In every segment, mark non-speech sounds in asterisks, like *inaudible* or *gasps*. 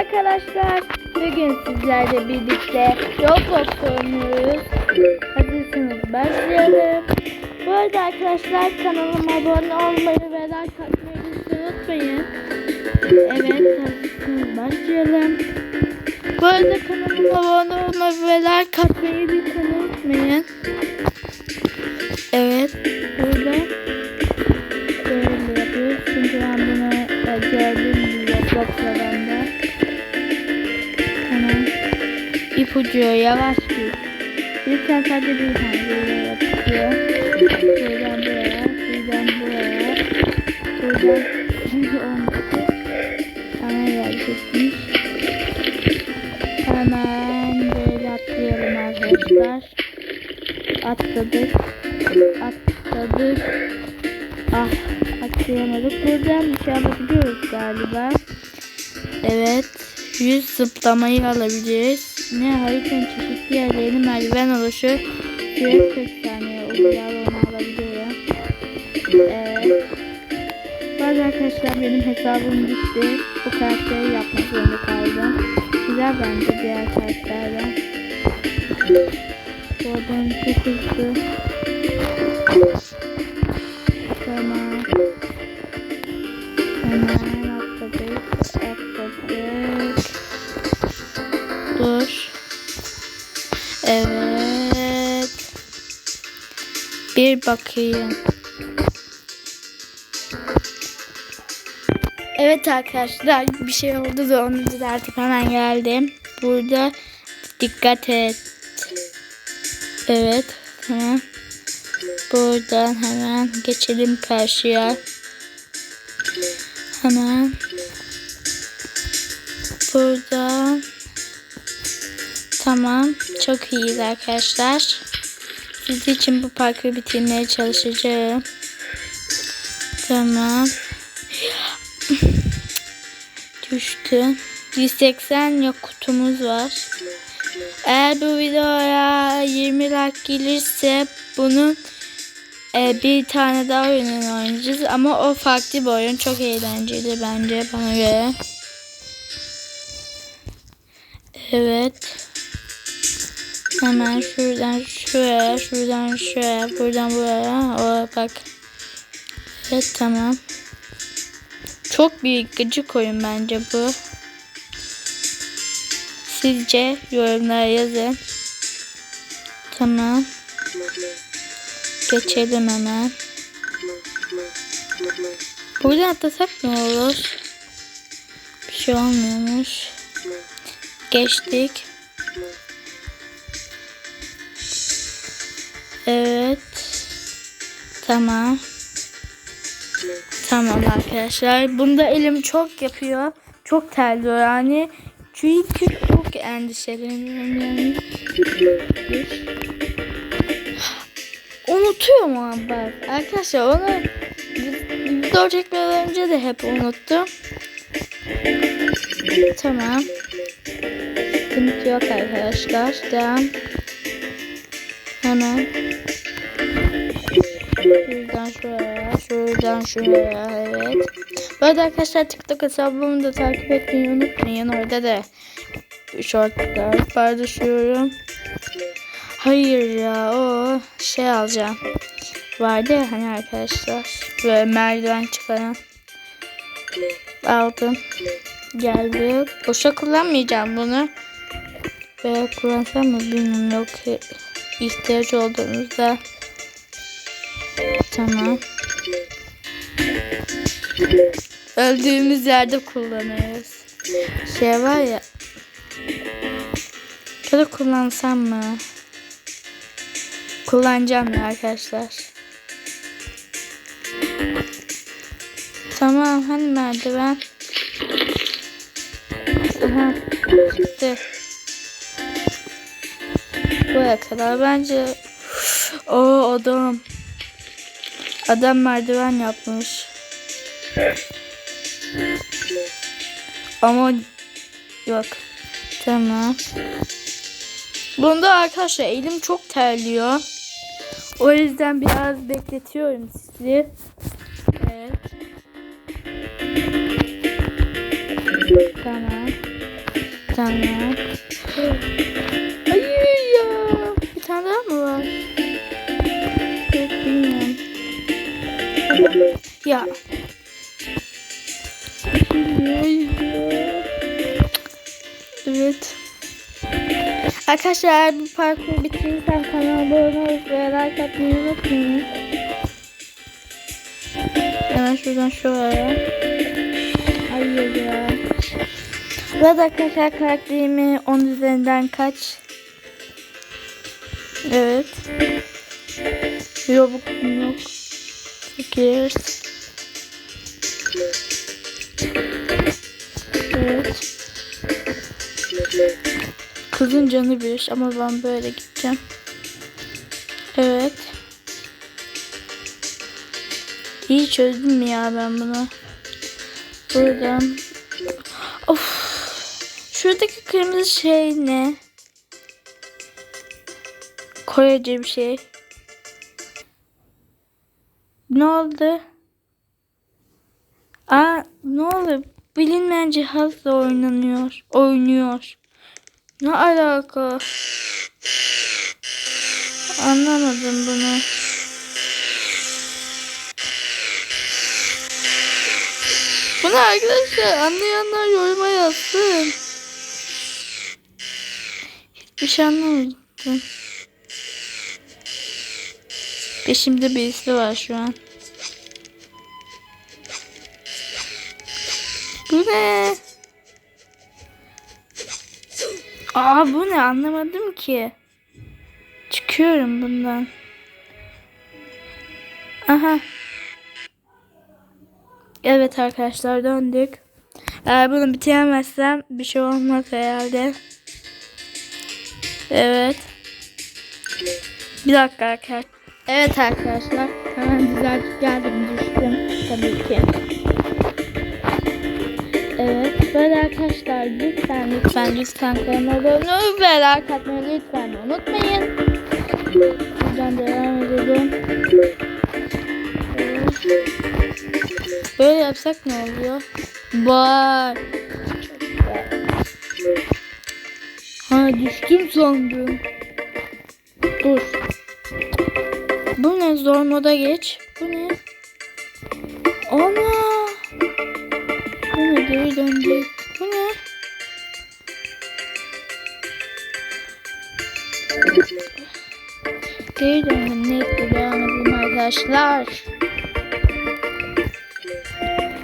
arkadaşlar. Bugün sizlerle birlikte Roblox oynuyoruz. Hazırsanız başlayalım. Bu arada arkadaşlar kanalıma abone olmayı ve like atmayı unutmayın. Evet hazırsanız başlayalım. Bu arada kanalıma abone olmayı ve like atmayı lütfen unutmayın. Evet burada böyle yapıyoruz. Çünkü ben bunu gördüm bir Roblox'la ipucu yavaş git. Lütfen sadece bir tane böyle yapıyor. Buradan buraya, buradan buraya, buradan olmuştu. Sana gelecekmiş. Hemen böyle atlayalım arkadaşlar. Atladık. Atladık. Ah atlayamadık. Buradan bir şey yapabiliyoruz galiba. Evet. Yüz zıplamayı alabiliriz. Ne haritanın çeşitli yerlerini merdiven oluşur. Süre 40 saniye oluyor. Onu alabiliyorum. Evet. Bazı arkadaşlar benim hesabım gitti. Bu karakteri yapmak zorunda kaldım. Güzel bence diğer karakterden. Oradan çok hızlı. Evet. Bir bakayım. Evet arkadaşlar bir şey oldu da onu düzeltip hemen geldim. Burada dikkat et. Evet. Tamam. Buradan hemen geçelim karşıya. Hemen. Çok iyiyiz arkadaşlar. Siz için bu parkı bitirmeye çalışacağım. Tamam. *laughs* Düştü. 180 yok kutumuz var. Eğer bu videoya 20 like gelirse bunun e, bir tane daha oyununu oynayacağız. Ama o farklı bir oyun. Çok eğlenceli bence bana göre. Evet. Hemen şuradan şuraya, şuradan şuraya, buradan buraya. O bak. Evet tamam. Çok büyük gıcık oyun bence bu. Sizce yorumlara yazın. Tamam. Geçelim hemen. Buradan atlasak ne olur? Bir şey olmuyormuş. Geçtik. Evet. Tamam. Tamam arkadaşlar. Bunda elim çok yapıyor. Çok terliyor yani. Çünkü çok endişeleniyorum yani. Unutuyorum ama ben. Arkadaşlar onu video çekmeden önce de hep unuttum. Tamam. Sıkıntı yok arkadaşlar. Devam. Hemen. Şuradan şuraya, şuradan şuraya, evet. Bu arada arkadaşlar TikTok hesabımı da takip etmeyi unutmayın. Orada da shortlar paylaşıyorum. Hayır ya o şey alacağım. Vardı ya hani arkadaşlar. Böyle merdiven çıkaran. Aldım. Geldi. Boşa kullanmayacağım bunu. Veya kullansam mı bilmiyorum. Yok ihtiyaç olduğunuzda. Tamam. Öldüğümüz yerde kullanıyoruz. Şey var ya. Da kullansam mı? Kullanacağım ya arkadaşlar. Tamam hani merdiven. Aha çıktı. Buraya kadar bence. O adam. Adam merdiven yapmış. Ama yok. Tamam. Bunda arkadaşlar elim çok terliyor. O yüzden biraz bekletiyorum sizi. Evet. Tamam. Tamam. Evet. Arkadaşlar bu parkuru bitirirsem kanalıma abone olup ve like atmayı unutmayın. Hemen şuradan şuraya. Hayır ya. Burada arkadaşlar karakterimi 10 üzerinden kaç? Evet. Robux yok. 8. Evet. Kızın canı bir ama ben böyle gideceğim. Evet. İyi çözdüm ya ben bunu. Buradan. Of. Şuradaki kırmızı şey ne? Korece bir şey. Ne oldu? Aa ne oldu? Bilinmeyen cihazla oynanıyor. Oynuyor. Ne alaka? Anlamadım bunu. Bunu arkadaşlar anlayanlar yoruma yazsın. Hiçbir şey anlamadım. Peşimde birisi var şu an. Bu ne? Aa bu ne anlamadım ki. Çıkıyorum bundan. Aha. Evet arkadaşlar döndük. Eğer bunu bitiremezsem bir şey olmaz herhalde. Evet. Bir dakika arkadaşlar. Evet arkadaşlar. Hemen düzeltip geldim düştüm. Tabii ki. Böyle arkadaşlar lütfen lütfen lütfen kanalıma abone olun ve like atmayı lütfen unutmayın. Buradan devam edelim. Böyle yapsak ne oluyor? Vay. Ha düştüm sandım. Dur. Bu ne? Zor moda geç. Bu ne? Ana. Bu ne? Geri döndü. Neyse devam edelim arkadaşlar.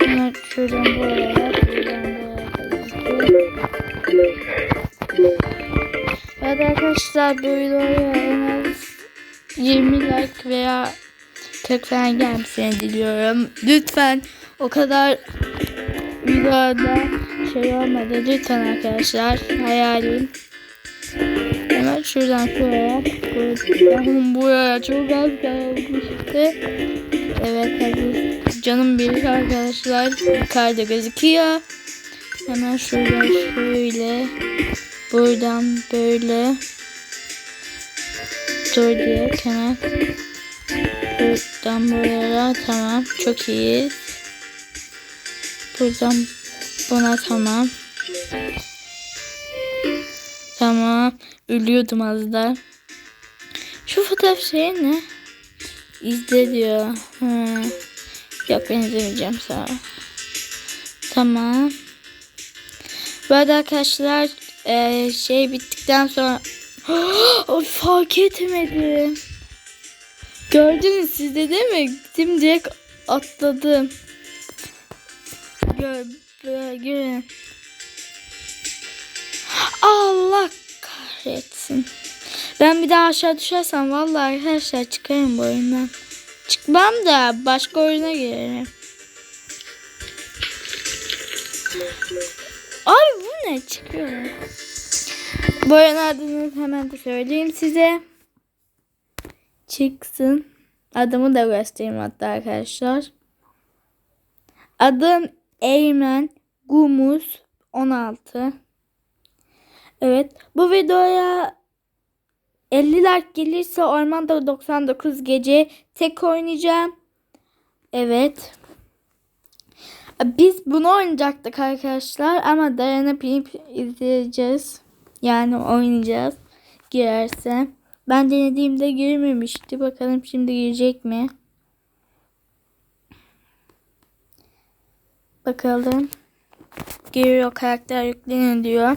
Evet şuradan buraya. Buraya. Evet arkadaşlar bu videoya en az 20 like veya 40 falan gelmesini diliyorum. Lütfen o kadar videoda şey olmadı. Lütfen arkadaşlar hayalim. Hemen şuradan şuraya. Buraya çok az kalmıştı. Evet hadi. Canım bir arkadaşlar yukarıda gözüküyor. Hemen şuradan şöyle. Buradan böyle. Dur diye hemen. Buradan buraya tamam. Çok iyi. Buradan buna tamam. Tamam. Ölüyordum az da. Şu fotoğraf şey ne? İzle diyor. Ha. Yok ben izlemeyeceğim sağ ol. Tamam. Bu arada arkadaşlar e, şey bittikten sonra *gasps* Ay, fark etmedim. Gördünüz siz de değil mi? Gittim direkt atladım. Gör, gör. Allah kahretsin. Ben bir daha aşağı düşersem vallahi arkadaşlar çıkarım bu oyundan. Çıkmam da başka oyuna girerim. Abi bu ne çıkıyor? Bu oyun adını hemen de söyleyeyim size. Çıksın. Adımı da göstereyim hatta arkadaşlar. Adım Eymen Gumuz 16. Evet. Bu videoya 50 like gelirse Ormanda 99 gece tek oynayacağım. Evet. Biz bunu oynayacaktık arkadaşlar ama dayanıp izleyeceğiz. Yani oynayacağız girerse. Ben denediğimde girmemişti. Bakalım şimdi girecek mi? Bakalım. Giriyor karakter yüklenin diyor.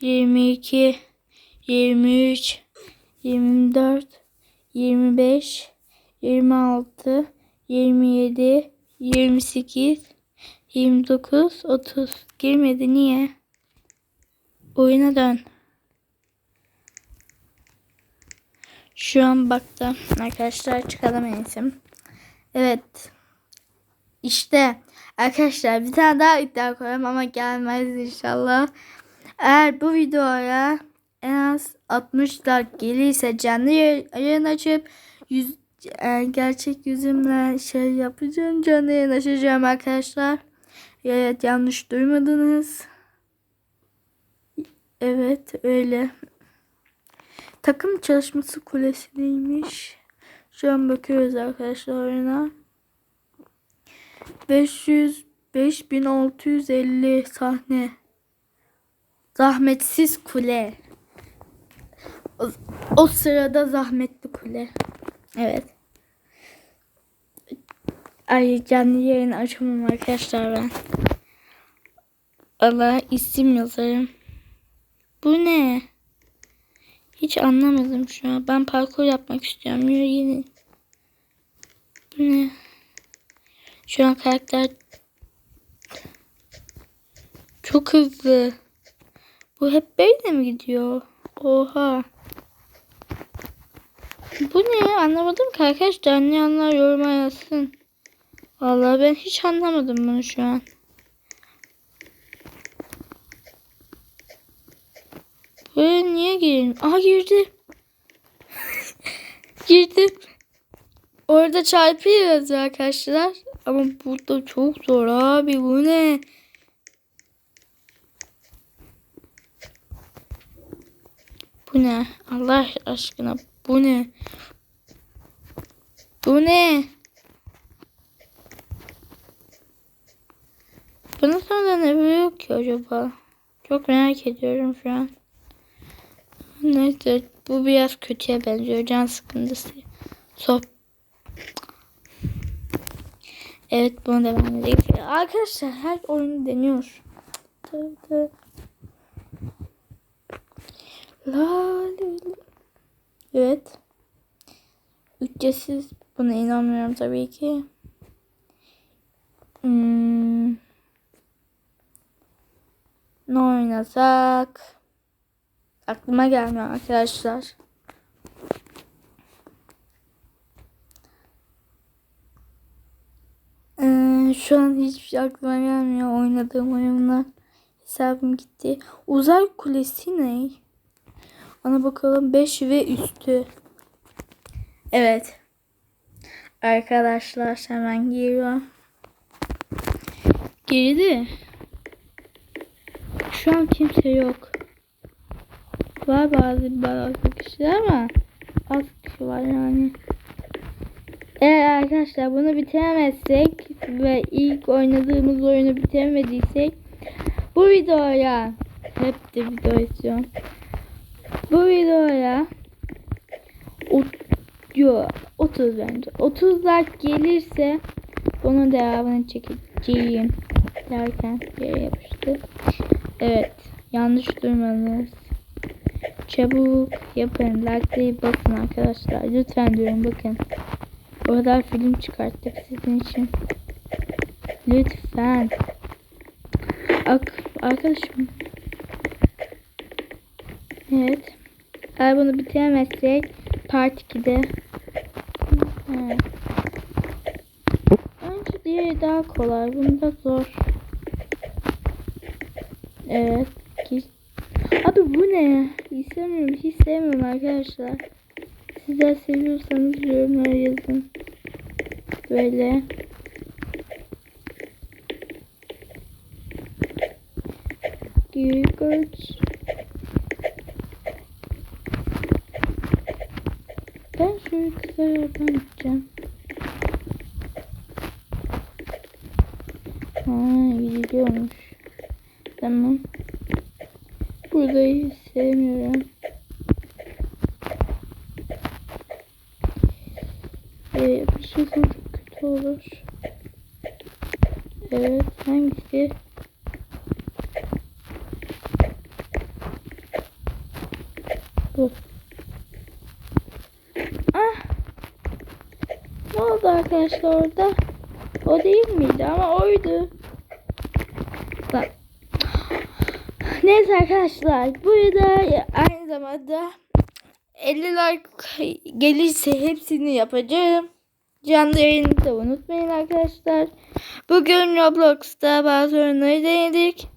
22 23 24 25 26 27 28 29 30 girmedi niye? Oyuna dön. Şu an baktım. Arkadaşlar çıkalım. Evet. İşte arkadaşlar bir tane daha iddia koyalım ama gelmez inşallah. Eğer bu videoya en az 60 like gelirse canlı yayın açıp yüz, e, gerçek yüzümle şey yapacağım. Canlı yayın açacağım arkadaşlar. Evet yanlış duymadınız. Evet öyle. Takım çalışması kulesi neymiş? Şu an bakıyoruz arkadaşlar oyuna. 500 5650 sahne. Zahmetsiz kule. O, o sırada zahmetli kule. Evet. Ay canlı yayın açamam arkadaşlar ben. Allah isim yazarım. Bu ne? Hiç anlamadım şu an. Ben parkur yapmak istiyorum. Yürü yine. Bu ne? Şu an karakter çok hızlı. Bu hep böyle mi gidiyor? Oha. Bu ne? Anlamadım ki arkadaşlar. Anlayanlar yoruma yazsın. Vallahi ben hiç anlamadım bunu şu an. Buraya niye gireyim? Aha girdi. *laughs* Girdim. Orada çarpıyoruz arkadaşlar. Ama burada çok zor abi. Bu ne? Bu ne? Allah aşkına bu ne? Bu ne? Bunun sonra ne büyük ki acaba? Çok merak ediyorum şu an. Neyse bu biraz kötüye benziyor. Can sıkıntısı. Soh Evet bunu devam edelim. Arkadaşlar her oyunu deniyor. Tı tı. Evet. Ücretsiz. Buna inanmıyorum tabii ki. Hmm. Ne oynasak? Aklıma gelmiyor arkadaşlar. Ee, şu an hiçbir şey aklıma gelmiyor. Oynadığım oyunlar. Hesabım gitti. Uzay kulesi ne? Ona bakalım 5 ve üstü. Evet. Arkadaşlar hemen giriyor. Girdi. Şu an kimse yok. Var bazı bazı kişiler ama az kişi var yani. Eğer arkadaşlar bunu bitiremezsek ve ilk oynadığımız oyunu bitiremediysek bu videoya hep de video istiyorum. Bu videoya yo 30 bence. 30 like gelirse bunun devamını çekeceğim derken yere yapıştı. Evet. Yanlış duymadınız. Çabuk yapın. Like'layı basın arkadaşlar. Lütfen diyorum bakın. O kadar film çıkarttık sizin için. Lütfen. Ak arkadaşım. Evet. Eğer bunu bitiremezsek part 2'de daha kolay. Bunda zor. Evet. Abi bu ne? İstemiyorum. Hiç sevmiyorum arkadaşlar. Sizler seviyorsanız yorumlara yazın. Böyle. Güç. Ben şöyle kısa yoldan gideceğim. Ha gidiyormuş. Tamam. Burayı sevmiyorum. Ee, bir şey çok kötü olur. Evet hangisi? Bu. Ah. Ne oldu arkadaşlar orada? O değil miydi ama oydu. Bak. Neyse arkadaşlar burada aynı zamanda 50 like gelirse hepsini yapacağım. Canlı yayını da unutmayın arkadaşlar. Bugün Roblox'ta bazı oyunları denedik.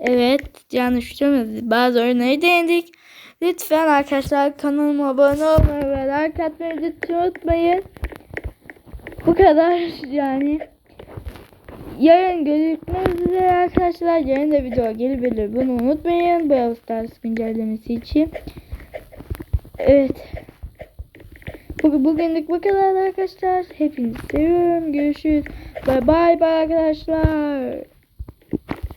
Evet canlı şutumuz bazı oyunları denedik. Lütfen arkadaşlar kanalıma abone olmayı ve like atmayı unutmayın. Bu kadar yani. Yarın görüşmek üzere arkadaşlar. Yarın da video gelebilir. Bunu unutmayın. Brawl Stars güncellemesi için. Evet. Bugün, bugünlük bu kadar arkadaşlar. Hepinizi seviyorum. Görüşürüz. Bye bye, bye arkadaşlar.